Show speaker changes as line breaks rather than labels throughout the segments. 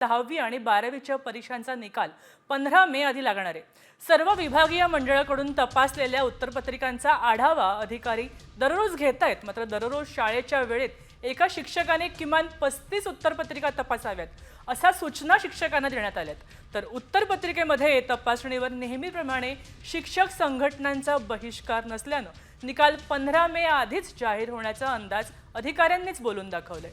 दहावी आणि बारावीच्या परीक्षांचा निकाल पंधरा मे आधी लागणार आहे. सर्व विभागीय मंडळाकडून तपासलेल्या उत्तरपत्रिकांचा आढावा अधिकारी दररोज घेत आहेत. मात्र दररोज शाळेच्या वेळेत एका शिक्षकाने किमान पस्तीस उत्तरपत्रिका तपासाव्यात अशा सूचना शिक्षकांना देण्यात आल्यात तर उत्तरपत्रिकेमध्ये तपासणीवर नेहमीप्रमाणे शिक्षक संघटनांचा बहिष्कार नसल्यानं निकाल पंधरा मे आधीच जाहीर होण्याचा अंदाज अधिकाऱ्यांनीच बोलून दाखवलाय.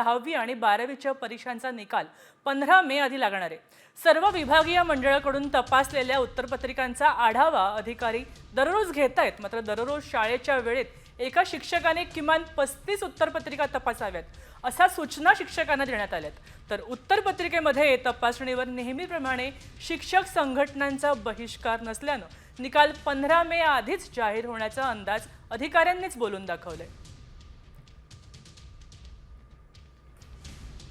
दहावी आणि बारावीच्या परीक्षांचा निकाल पंधरा मे आधी लागणार आहे. सर्व विभागीय मंडळाकडून तपासलेल्या उत्तरपत्रिकांचा आढावा अधिकारी दररोज घेत आहेत मात्र दररोज शाळेच्या वेळेत एका शिक्षकाने किमान पस्तीस उत्तरपत्रिका तपासाव्यात अशा सूचना शिक्षकांना देण्यात आल्यात. तर उत्तरपत्रिकेमध्ये तपासणीवर नेहमीप्रमाणे शिक्षक संघटनांचा बहिष्कार नसल्यानं निकाल पंधरा मे आधीच जाहीर होण्याचा अंदाज अधिकाऱ्यांनीच बोलून दाखवलाय.